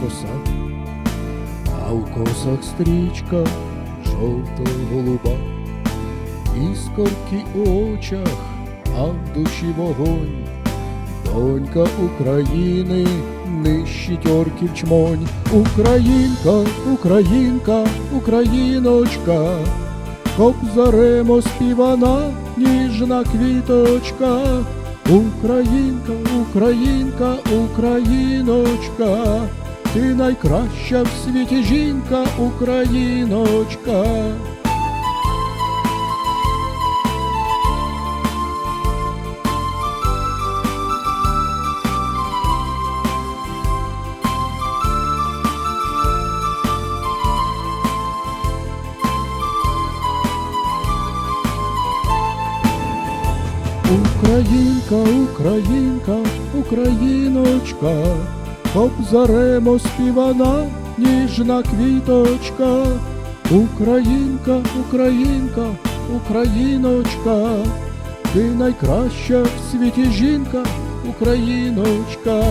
коса, а в косах стрічка жовто-голуба, іскорки у очах, а в душі вогонь. Донька України нищить орків чмонь. Українка, Українка, Україночка, Кобзарем оспівана ніжна квіточка. Українка, Українка, Україночка, ти найкраща в світі жінка, Україночка. Українка, Українка, Україночка, обзаремо співана, ніжна квіточка. Українка, Українка, Україночка, ти найкраща в світі жінка, Україночка.